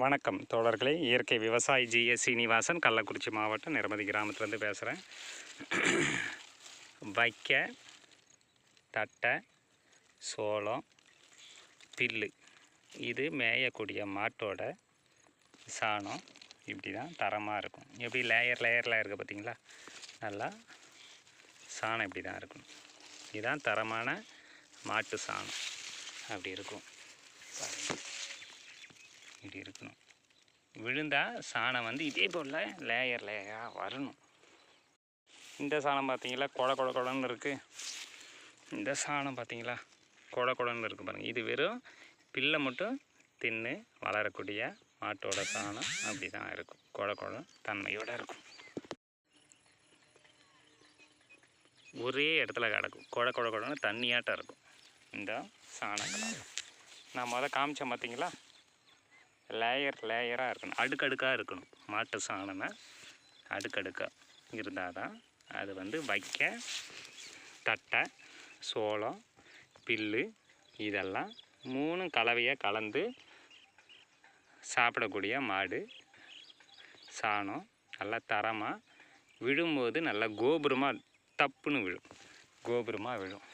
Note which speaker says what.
Speaker 1: வணக்கம் தோழர்களே. இயற்கை விவசாயி ஜிஎஸ் சீனிவாசன் கள்ளக்குறிச்சி மாவட்டம் நிரமதி கிராமத்துலேருந்து பேசுகிறேன் வைக்க தட்டை சோளம் பில்லு. இது மேயக்கூடிய மாட்டோட சாணம் இப்படி தான் தரமாக இருக்கும். எப்படி லேயர் லேயரில் இருக்குது பார்த்தீங்களா? நல்லா சாணம் இப்படி தான் இருக்கும். இதுதான் தரமான மாட்டு சாணம். அப்படி இருக்கும். பாருங்கள் மாதிரி இருக்கணும் விழுந்தால் சாணம் வந்து இதே போல் லேயர் லேயராக வரணும். இந்த சாணம் பார்த்தீங்களா கொட கொட குடன்னு இருக்குது இந்த சாணம் பார்த்தீங்களா கொட குடன்னு இருக்குது பாருங்கள் இது வெறும் பில்லை மட்டும் தின்னு வளரக்கூடிய மாட்டோட சாணம் அப்படி தான் இருக்கும். கொட கொட தன்மையோடு இருக்கும். ஒரே இடத்துல கிடக்கும். கொட கொட கொடன்னு தண்ணியாட்டம் இருக்கும். இந்த சாணங்கள் நான் மொதல் காமிச்சேன் பார்த்தீங்களா லேயர் லேயராக இருக்கணும். அடுக்கடுக்காக இருக்கணும். மாட்டு சாணம்னா அடுக்கடுக்காக இருந்தால் தான் அது வந்து வைக்க தட்டை சோளம் பில்லு இதெல்லாம் மூணும் கலவையாக கலந்து சாப்பிடக்கூடிய மாடு சாணம் நல்லா தரமாக விழும்போது நல்லா கோபுரமாக தப்புன்னு விழும். கோபுரமாக விழும்.